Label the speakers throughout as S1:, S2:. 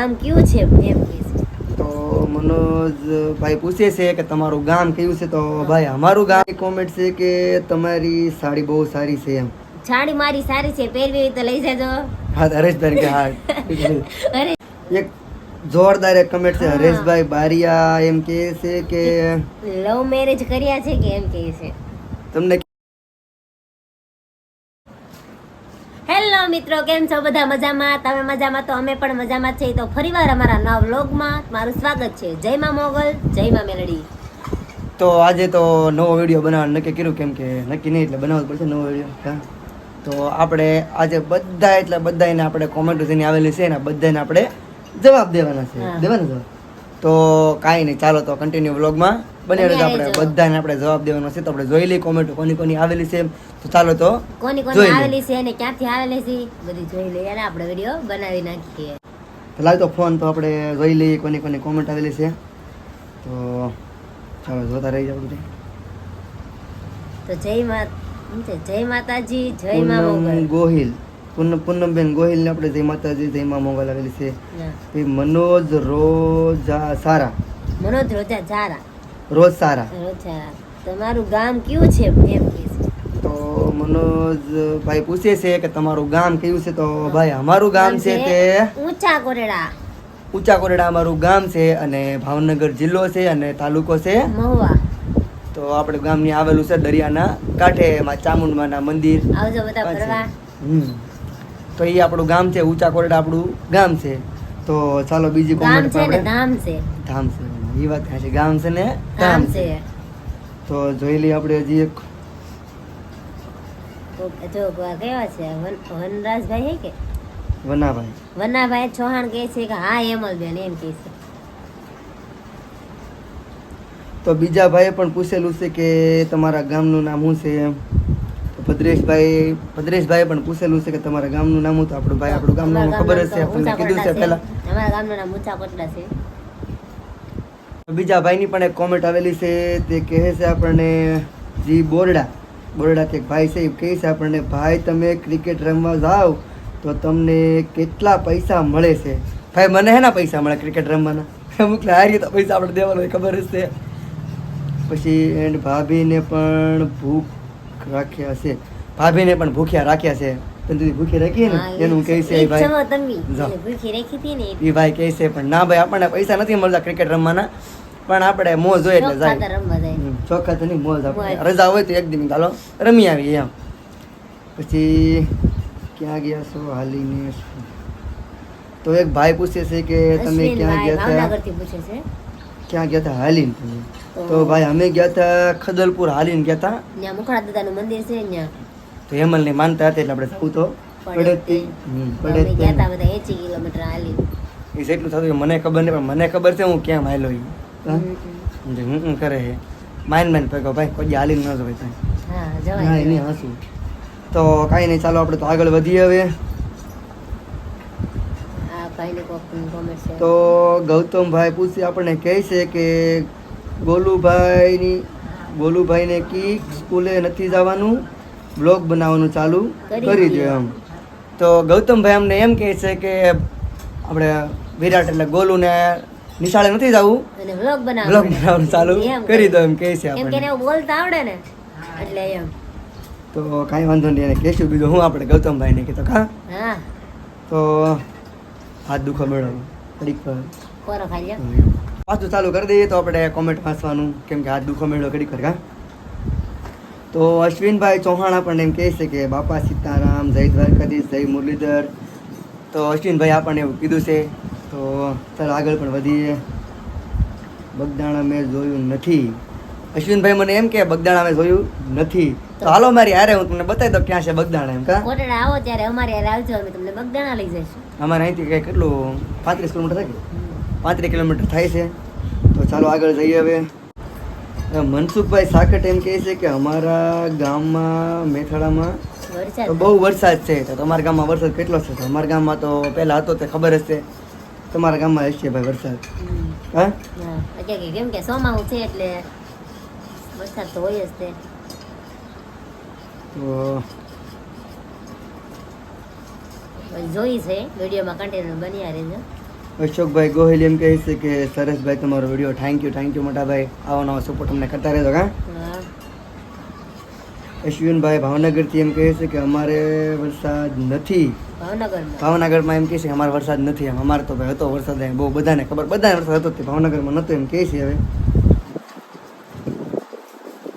S1: આમ કયું છે એમ
S2: તો મનોજભાઈ પૂછે છે કે તમારું ગામ કયું છે? તો ભાઈ અમારું ગામ કોમેન્ટ છે કે તમારી સાડી બહુ સારી છે એમ.
S1: સાડી મારી સારી છે પહેરવી હોય તો લઈ જાજો.
S2: હા હરેશભાઈ કે હા. એક જોરદાર એક કમેન્ટ છે હરેશભાઈ બારિયા એમ કે છે કે
S1: લવ મેરેજ કર્યા છે કે એમ કે છે?
S2: તમને
S1: હેલો મિત્રો કેમ છો? બધા મજામાં? તમે મજામાં? તો અમે પણ મજામાં છીએ. તો ફરીવાર અમારા નવા વ્લોગમાં મારું સ્વાગત છે. જય માં મોગલ જય માં મેલડી.
S2: તો આજે તો નવો વીડિયો બનાવવાનું નક્કી કર્યું કેમ કે નક્કી નહીં એટલે બનાવવું પડશે નવો વીડિયો તો આપણે આજે બધા એટલે બધાને આપણે કોમેન્ટો જેની આવેલી છે ને બધાને આપણે જવાબ દેવાના છે. દેવાના જવાબ. તો કાંઈ નહીં ચાલો તો કન્ટિન્યુ વ્લોગમાં. બને
S1: બન્યા
S2: આપણે. બધાને આપણે જવાબ દેવાનો છે. તો આપણે જોઈ લઈએ કોમેન્ટ કોની કોની આવેલી છે. તો ચાલો તો
S1: કોની કોની આવેલી છે અને ક્યાંથી આવેલી છે બધી જોઈ લઈએ. અને આપણે વીડિયો બનાવી નાખીએ.
S2: તો લાવ તો ફોન. તો આપણે જોઈ લઈએ કોની કોની કોમેન્ટ આવેલી છે. તો ચાલો જોતા રહી જાવ
S1: તો જય માતા જય માતાજી જય મા મોગલ.
S2: ગોહિલ. પૂનમ પૂનમબેન ગોહિલ ને આપણે જય માતાજી જય મા મોગલ આવેલી છે. મનોજ રોજા સારા
S1: મનોજ રોજા જારા
S2: રોજ સારા.
S1: રોજા તમારું ગામ કયું છે? એમ
S2: તો મનોજ ભાઈ પૂછે છે કે તમારું ગામ કયું છે? તો ભાઈ અમારું ગામ છે તે
S1: ઊંચા કોરેડા.
S2: ઊંચા કોરડા અમારું ગામ છે અને ભાવનગર જિલ્લો છે અને તાલુકો છે.
S1: મહુવા.
S2: તો આપણે ગામની આવેલું છે દરિયાના કાંઠે એમાં ચામુંડમાના મંદિર.
S1: આવજો બધા ફરવા.
S2: હમ. તો એ આપણું ગામ છે ઊંચા કોરડા આપણું ગામ છે. તો ચાલો બીજી કોમેન્ટ
S1: ધામ છે.
S2: ધામ છે. એ વાત છે. ગામ છે ને?
S1: ગામ છે.
S2: તો જોઈ લઈએ આપણે હજી એક.
S1: જો કેવા છે? વનરાજભાઈ હે કે?
S2: વનાભાઈ.
S1: વનાભાઈ ચૌહાણ કહે છે કે હા હેમલબેન એમ કહે છે.
S2: તો બીજા ભાઈએ પણ પૂછેલું છે કે તમારા ગામનું નામ શું છે એમ? તો ભદ્રેશભાઈ ભદ્રેશભાઈએ પણ પૂછેલું છે કે તમારા ગામનું નામ શું? તો આપણું ભાઈ આપણું ગામનું ખબર છે આપણને કીધું છે પહેલા.
S1: અમારા ગામનું નામ ઊંચા કોટડા છે.
S2: બીજા ભાઈની પણ એક કોમેન્ટ આવેલી છે તે કહે છે આપણને જી બોરડા. બોરડા એક ભાઈ છે એ કહે છે આપણને ભાઈ તમે ક્રિકેટ રમવા જાઓ તો તમને કેટલા પૈસા મળે છે? ભાઈ મને હેના પૈસા મળે ક્રિકેટ રમવાના? અમુક હારી તો પૈસા આપણે દેવાનો ખબર જ છે. પછી એન્ડ ભાભીને પણ ભૂખ રાખ્યા છે. ભાભીને પણ ભૂખ્યા રાખ્યા છે. પણ તું ભૂખી રાખીએ ને? એનું કહે છે ભાઈ
S1: ભૂખી રાખી હતી ને
S2: એ ભાઈ કહે છે પણ ના ભાઈ આપણને પૈસા નથી મળતા ક્રિકેટ રમવાના. પણ આપણે મોજ હોય એટલે જાય. ચોખ્ખા તો નહીં મોજ આપણે. રજા હોય તો એક દિન ચાલો રમી આવીએ એમ. પછી ક્યાં ગયા છો હાલીને? તો એક ભાઈ પૂછે છે કે તમે ક્યાં ગયા હતા? ક્યાં ગયા હતા? હાલીને તમે
S1: તો-
S2: ભાઈ અમે ગયા હતા ખદલપુર હાલીન ગયા હતા.
S1: મુખડા દાદાનું મંદિર છે ત્યાં.
S2: તો હેમલ ને માનતા હતા એટલે આપણે જવું તો. પડે. પડે.
S1: ગયા હતા બધા એસી કિલોમીટર હાલી
S2: એ જેટલું થતું મને ખબર નહીં પણ મને ખબર છે હું ક્યાં હાલ્યો. હા? હું હું કરે છે માઇન માઇન પૈકો ભાઈ કોઈ હાલીને ન જવાય ત્યાં
S1: હા
S2: એની હસું તો કાંઈ નહીં ચાલો આપણે તો આગળ વધીએ હવે તો ગૌતમભાઈ પૂછી આપણને કહે છે કે ગોલુભાઈની ગોલુભાઈને કી સ્કૂલે નથી જવાનું બ્લોગ બનાવવાનું ચાલુ
S1: કરી. દો
S2: એમ તો ગૌતમભાઈ અમને એમ કહે છે કે આપણે વિરાટ એટલે ગોલુને નિશાળે નથી જવું?
S1: અને વ્લોગ બનાવવાનો
S2: વ્લોગ બનાવવાનું ચાલુ? કરી દો એમ કહે છે
S1: એમ કે એવું બોલતા આવડે ને? એટલે એમ.
S2: તો કાંઈ વાંધો નહીં એને કહેશું બીજું. હું આપણે ગૌતમભાઈને કીધું કા?
S1: હા.
S2: તો હાથ દુખો મેળવો ઘડીક પર.
S1: કોરો ખાઈ લ્યો.
S2: પાછું ચાલુ કરી દઈએ તો આપણે કોમેન્ટ વાંચવાનું. કેમ કે હાથ દુખો મેળવો પર કા? તો અશ્વિનભાઈ ચૌહાણ આપણને એમ કહે છે કે બાપા સીતારામ જય દ્વારકાધીશ જય મુરલીધર. તો અશ્વિનભાઈ આપણને એવું કીધું છે તો ચાલો આગળ પણ વધીએ. બગદાણા મેં જોયું નથી. અશ્વિનભાઈ મને એમ કે બગદાણા મેં જોયું નથી. તો હાલો મારી આરે હું તમને બતાવી દઉં ક્યાં છે બગદાણા એમ કા?
S1: કોટડા આવો ત્યારે અમારે યાર આવજો અમે તમને બગદાણા લઈ જઈશું.
S2: અમારે અહીંથી કંઈ કેટલું પાંત્રીસ કિલોમીટર થાય પાંત્રીસ કિલોમીટર થાય છે. તો ચાલો આગળ જઈએ હવે. મનસુખભાઈ સાકટ એમ કહે છે કે અમારા ગામમાં
S1: મેથાળામાં
S2: તો બહુ વરસાદ છે. તો તમારા ગામમાં વરસાદ કેટલો છે? અમારા ગામમાં તો પહેલાં હતો તે ખબર છે તમારા ગામમાં હશે ભાઈ વરસાદ. હા?
S1: હા. અત્યારે કે કેમ કે સોમાહું છે એટલે વરસાદ તો હોય જ તે.
S2: તો
S1: જોઈ છે વિડીયોમાં કન્ટિન્યુ બન્યા રહેજો.
S2: અશોકભાઈ ગોહિલ એમ કહે છે કે સરસભાઈ તમારો video thank you thank you મોટાભાઈ આવો નવો સપોર્ટ અમને કરતા રહેજો
S1: હા?
S2: અશ્વિનભાઈ ભાવનગરથી એમ કહે છે કે અમારે વરસાદ નથી.
S1: ભાવનગરમાં?
S2: એમ કહે છે કે અમારે વરસાદ નથી. એમ અમારે તો ભાઈ હતો વરસાદ બહુ બધાને ખબર બધાને વરસાદ હતો તે ભાવનગરમાં નહોતો એમ કહે છે હવે.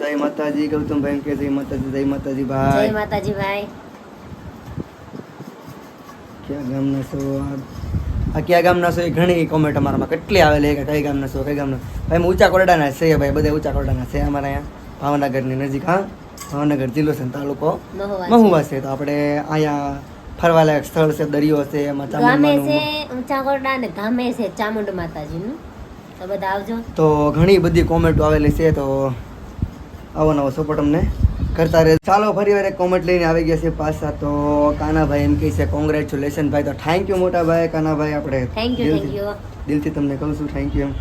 S2: જય માતાજી ગૌતમભાઈ એમ કહે છે જય માતાજી જય માતાજી
S1: જય
S2: ભાઈ
S1: માતાજી ભાઈ.
S2: ક્યાં ગામના છો આ કયા ગામના છો એ ઘણી કોમેન્ટ અમારામાં કેટલી આવેલી કે કઈ ગામના છો કઈ ગામના ભાઈ ઊંચા કોરડાના છે ભાઈ બધા ઊંચા કોરડાના છે અમારા અહીંયા ભાવનગરની નજીક હા? ભાવનગર જિલ્લો છે તાલુકો.
S1: મહુવા
S2: છે. તો આપણે અહીંયા ફરવાલાયક સ્થળ છે દરિયો છે એમાં
S1: ગામે છે
S2: ચામુંડાનું
S1: ઊંચા અને ગામે છે ચામુંડ માતાજીનું. તો બધા આવજો.
S2: તો ઘણી બધી કોમેન્ટો આવેલી છે તો આવો નવો સપોર્ટ અમને કરતા રહે ચાલો ફરી વાર એક કોમેન્ટ લઈને આવી ગયા છે પાછા. તો કાનાભાઈ એમ કહે છે કોંગ્રેચ્યુલેશન ભાઈ. તો થેન્ક યુ મોટા ભાઈ કાનાભાઈ આપણે
S1: થેન્ક યુ થેન્ક
S2: દિલથી-
S1: યુ
S2: દિલથી તમને કહું છું થેન્ક યુ એમ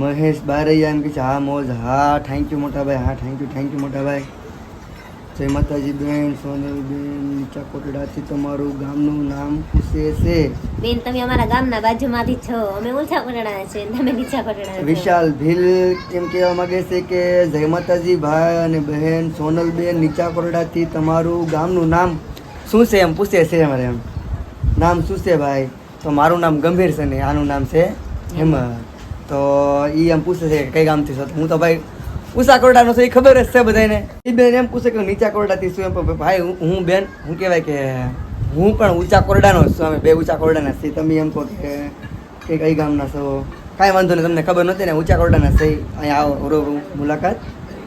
S2: મહેશ બારૈયા એમ કહે છે હા મોજ હા થેન્ક યુ મોટા ભાઈ હા થેન્ક યુ થેન્ક યુ મોટા ભાઈ જય માતાજી બેન સોનલબેન નીચા કોટડાથી તમારું ગામનું નામ પૂછે છે.
S1: બેન તમે અમારા ગામના બાજુમાંથી છો. અમે ઓછા કોટડા છે તમે નીચા કોટડા
S2: વિશાલ ભીલ એમ કહેવા માંગે છે કે જય માતાજી ભાઈ અને બહેન સોનલ બેન નીચા કોરડાથી તમારું ગામનું નામ શું છે એમ પૂછે છે અમારે એમ. નામ શું છે ભાઈ? તો મારું નામ ગંભીર છે ને આનું નામ છે હેમંત. તો એ એમ પૂછે છે કે કઈ ગામથી છો? હું તો ભાઈ ઊંચા કોરડાનો છે એ ખબર જ છે બધાને એ બેન એમ પૂછે કે નીચા કોરડાથી શું એમ. ભાઈ હું- બેન હું કહેવાય કે હું પણ ઊંચા કોરડાનો છું. અમે બે ઊંચા કોરડાના છીએ. તમે એમ કહો કે કે કઈ ગામના છો. કાંઈ વાંધો નહીં તમને ખબર નહોતી ને ઊંચા કોરડાના છે. અહીંયા આવો મુલાકાત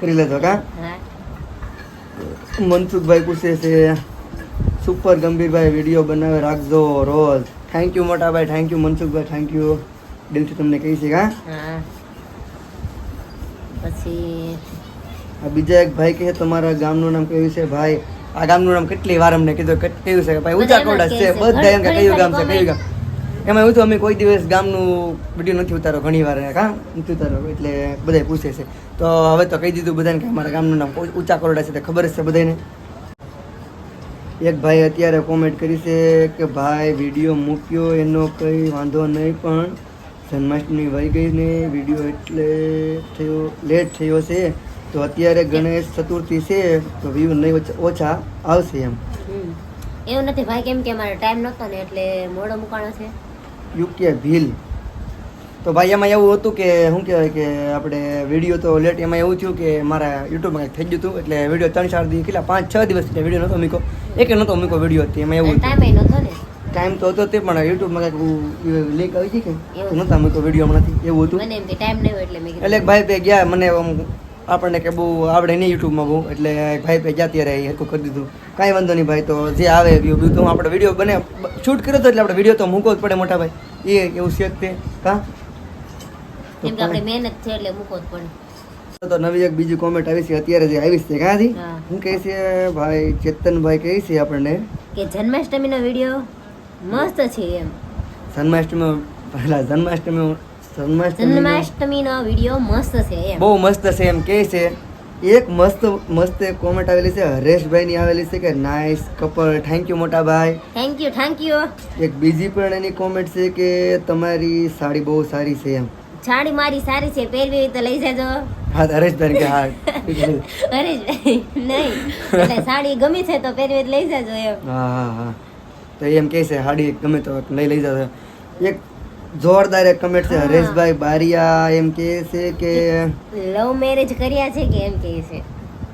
S2: કરી લેજો કા
S1: હા.
S2: મનસુખભાઈ પૂછે છે સુપર ગંભીરભાઈ વીડિયો બનાવે રાખજો રોજ. થેન્ક યુ મોટા ભાઈ thank you Mansukhbhai thank you દિલથી તમને કહી છે કા
S1: હા. પછી
S2: આ બીજા એક ભાઈ કહે તમારા ગામનું નામ કયું છે? ભાઈ આ ગામનું નામ કેટલી વાર અમને કીધું કયું છે? ભાઈ કોરડા છે બધા એમ કે કયું ગામ છે કયું ગામ? એમાં એવું તો અમે કોઈ દિવસ ગામનું વીડિયો નથી ઉતારો ઘણી વાર કા નથી ઉતારો એટલે બધા પૂછે છે. તો હવે તો કહી દીધું બધાને કે અમારા ગામનું નામ ઊંચા કોરડા છે તે ખબર જ છે બધાને એક ભાઈ અત્યારે કોમેન્ટ કરી છે કે ભાઈ વીડિયો મૂક્યો એનો કંઈ વાંધો નહીં પણ જન્માષ્ટમી વહી ગઈ ને વીડિયો એટલે થયો લેટ થયો છે. તો અત્યારે ગણેશ ચતુર્થી છે તો વ્યૂ નહીં ઓછા આવશે એમ.
S1: એવું નથી ભાઈ કેમ કે અમારે ટાઈમ નહોતો ને એટલે મોડો મુકાણો છે.
S2: યુકે ભીલ. તો ભાઈ એમાં એવું હતું કે શું કહેવાય કે આપણે વીડિયો તો લેટ એમાં એવું થયું કે મારા યુટ્યુબમાં કંઈક થઈ ગયું હતું એટલે વીડિયો ત્રણ ચાર દિવસ કેટલા પાંચ છ દિવસ વીડિયો નહોતો મૂકો એક નહોતો મૂકો વીડિયો હતી એમાં એવું
S1: ટાઈમ નહોતો ને.
S2: ટાઈમ તો હતો તે પણ યુટ્યુબમાં કંઈક લેક આવી છે કે. તો નહોતા મૂકો વીડિયો હમણાંથી એવું હતું.
S1: મને એમ કે ટાઈમ નહીં એટલે મેં
S2: એટલે ભાઈ પે ગયા મને આપણને કે બહુ આવડે નહીં યુટ્યુબમાં બહુ એટલે ભાઈ ભાઈ પે ગયા ત્યારે એ કરી દીધું. કાંઈ વાંધો નહીં ભાઈ તો જે આવે વ્યૂ વ્યૂ તો આપણે વીડિયો બને શૂટ કર્યો તો એટલે આપણે વીડિયો તો મૂકવો જ પડે મોટા ભાઈ. એ એવું છે તે કા
S1: કેમ કે આપણે મહેનત છે એટલે મૂકો જ પડે.
S2: તો નવી એક બીજી કોમેન્ટ આવી છે અત્યારે જે આવી છે ક્યાંથી?
S1: હું
S2: કહે છે ભાઈ ચેતનભાઈ કહે છે આપણને.
S1: કે જન્માષ્ટમીનો વીડિયો? મસ્ત છે એમ.
S2: જન્માષ્ટમી પહેલા જન્માષ્ટમી જન્માષ્ટમી
S1: જન્માષ્ટમીનો વીડિયો મસ્ત છે એમ.
S2: બહુ મસ્ત છે એમ કે છે. એક મસ્ત મસ્ત એક કોમેન્ટ આવેલી છે હરેશભાઈની આવેલી છે કે નાઇસ કપલ થેન્ક યુ મોટા ભાઈ.
S1: થેન્ક યુ થેન્ક યુ
S2: એક બીજી પણ એની કોમેન્ટ છે કે તમારી સાડી બહુ સારી છે એમ.
S1: સાડી મારી સારી છે પહેરવી તો લઈ જાજો.
S2: હા હરેશભાઈ કે હા.
S1: હરેશભાઈ નહીં. એટલે સાડી ગમી છે તો પહેરવી લઈ જજો એમ.
S2: હા હા હા. તો એમ કહે છે હાડી ગમે તો લઈ લઈ જશે એક જોરદાર એક કમેન્ટ છે હરેશભાઈ બારિયા એમ કહે છે કે
S1: લવ મેરેજ કર્યા છે કે એમ કહે છે?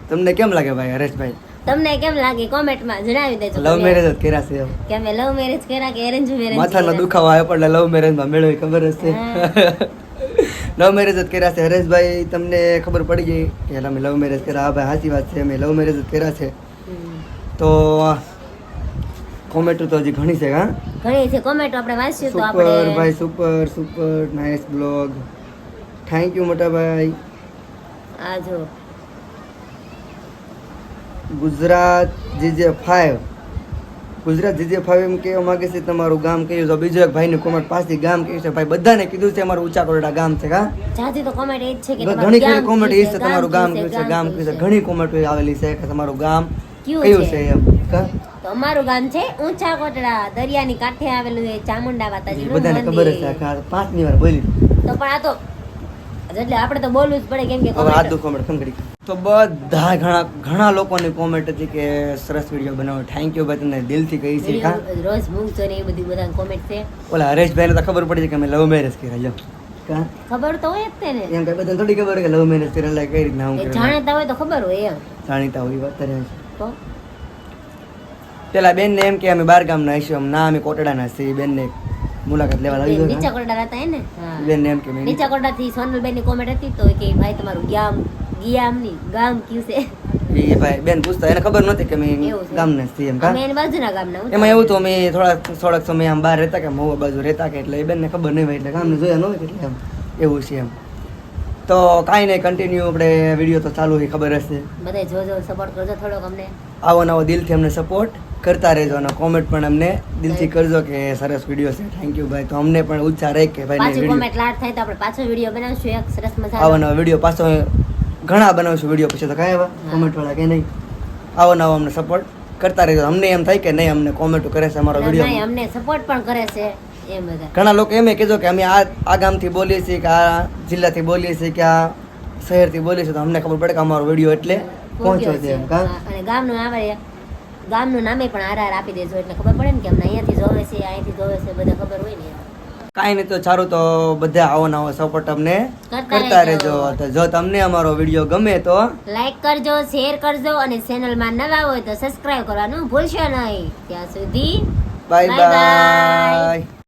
S2: તમને કેમ લાગે ભાઈ હરેશભાઈ?
S1: તમને કેમ લાગે? કોમેન્ટમાં જણાવી દેજો
S2: લવ મેરેજ જ કર્યા છે
S1: કે અમે લવ મેરેજ કર્યા કે એરેન્જ મેરેજ
S2: માથાનો દુખાવો આવે પણ લવ મેરેજમાં મેળવી ખબર હશે લવ મેરેજ જ કર્યા છે. હરેશભાઈ તમને ખબર પડી ગઈ કે અમે લવ મેરેજ કર્યા. હા ભાઈ સાચી વાત છે અમે લવ મેરેજ જ કર્યા છે. તો કોમેન્ટ તો હજી ઘણી છે હા?
S1: ઘણી છે કોમેન્ટ આપણે વાંચ્યું તો
S2: સુપર ભાઈ super super nice blog thank you મોટા ભાઈ.
S1: આ જો.
S2: Gujarat GJ five. Gujarat GJ five એમ કહેવા માગે છે તમારું ગામ કયું તો બીજો એક ભાઈની કોમેન્ટ પાછી ગામ કયું છે? ભાઈ બધાને કીધું છે અમારું ઊંચા કોરડા ગામ છે કા
S1: જાજી તો કોમેન્ટ એ જ છે કે
S2: ઘણી ઘણી કોમેન્ટ એ છે તમારું ગામ કયું છે ગામ કયું છે? ઘણી કોમેન્ટ આવેલી છે કે તમારું ગામ
S1: કયું છે?
S2: એમ.
S1: અમારું ગામ છે ઊંચા કોટડા દરિયાની કાંઠે આવેલું એ ચામુંડા માતાજીનું
S2: બધાને ખબર છે
S1: મંદિર
S2: કે આ પાંચમી વાર બોલી
S1: તો પણ આ તો એટલે આપણે તો બોલવું જ પડે કેમ કે
S2: હવે આ
S1: comment-
S2: દુખો મળે તો બધા ઘણા ઘણા લોકોની કોમેન્ટ હતી કે સરસ વીડિયો બનાવો. થેન્ક યુ ભાઈ તમને દિલથી કહી છે કા?
S1: રોજ મૂકજો ને એ બધી બધા કોમેન્ટ છે.
S2: ઓલા હરેશભાઈને તો ખબર પડી છે કે અમે લવ મેરેજ કર્યા જો
S1: ખબર તો હોય જ ને
S2: એમ કઈ બધાને થોડી ખબર કે લવ મેરેજ કરેલા કઈ રીતના હું
S1: જાણતા હોય તો ખબર હોય એમ.
S2: જાણીતા હોય વાત
S1: તો?
S2: પેલા બેન ને એમ કે અમે બાર ગામના આમ ના અમે કોટડાના છીએ બેન ને મુલાકાત લેવા
S1: બેન
S2: ગયો
S1: નીચા કોટડા હતા એને ને? હા.
S2: બેન ને એમ કે મેં
S1: નીચા કોરડા થી સોનલબેનની કોમેન્ટ હતી તો કે ભાઈ તમારું ગામ ગિયામની ગામ કયું છે?
S2: એ ભાઈ બેન પૂછતા એને ખબર નહોતી કે અમે ગામના છીએ એમ કા?
S1: અમે બાજુના ગામના
S2: એમાં એવું તો અમે થોડા થોડાક સમય આમ બહાર રહેતા કે મહુવા બાજુ રહેતા કે એટલે એ બેનને ખબર નહીં હોય એટલે ગામને જોયા ન હોય એટલે એમ એવું છે એમ. તો કાંઈ નહીં કન્ટિન્યુ આપણે વીડિયો તો ચાલુ છે ખબર હશે.
S1: બધે જોજો સપોર્ટ કરજો થોડોક અમને.
S2: આવો નવો દિલથી અમને સપોર્ટ કરતા રહેજો અને કોમેન્ટ પણ અમને દિલથી કરજો કે સરસ વીડિયો છે. થેન્ક યુ ભાઈ. તો અમને પણ ઉત્સાહ રહે કે ભાઈ
S1: પાછી કોમેન્ટ લાડ થાય તો આપણે પાછો વીડિયો બનાવશું. એક સરસ
S2: આવો
S1: મજાનો
S2: નવો વીડિયો પાછો ઘણા બનાવશું વીડિયો પછી. તો કાંઈ
S1: આવા
S2: કોમેન્ટ વાળા કે નહીં? આવો નવો અમને સપોર્ટ કરતા રહેજો. અમને એમ થાય કે નહીં અમને કોમેન્ટ કરે છે અમારો
S1: નહીં,
S2: વીડિયો
S1: અમને સપોર્ટ પણ કરે છે
S2: ઘણા લોકો એમ કીધું કે અમે આ આ ગામથી બોલીએ છીએ કે આ જિલ્લાથી બોલીએ છીએ કે આ શહેરથી બોલીએ છીએ. તો અમને ખબર પડે કે અમારો વીડિયો એટલે પહોંચ્યો છે એમ કા?
S1: અને ગામનું આવે ગામનું નામે પણ આર આર આપી દેજો એટલે ખબર પડે ને કે અમને અહીંયાથી જોવે છે અહીંયાથી જોવે છે બધા ખબર હોય ને.
S2: કાંઈ નહીં તો સારું તો બધા આવો નવો સપોર્ટ અમને.
S1: કરતા રહેજો.
S2: તો જો તમને અમારો વીડિયો ગમે તો.
S1: લાઈક કરજો શેર કરજો અને ચેનલમાં નવા હોય તો સબસ્ક્રાઇબ કરવાનું ભૂલશો નહીં. ત્યાં સુધી
S2: બાય. બાય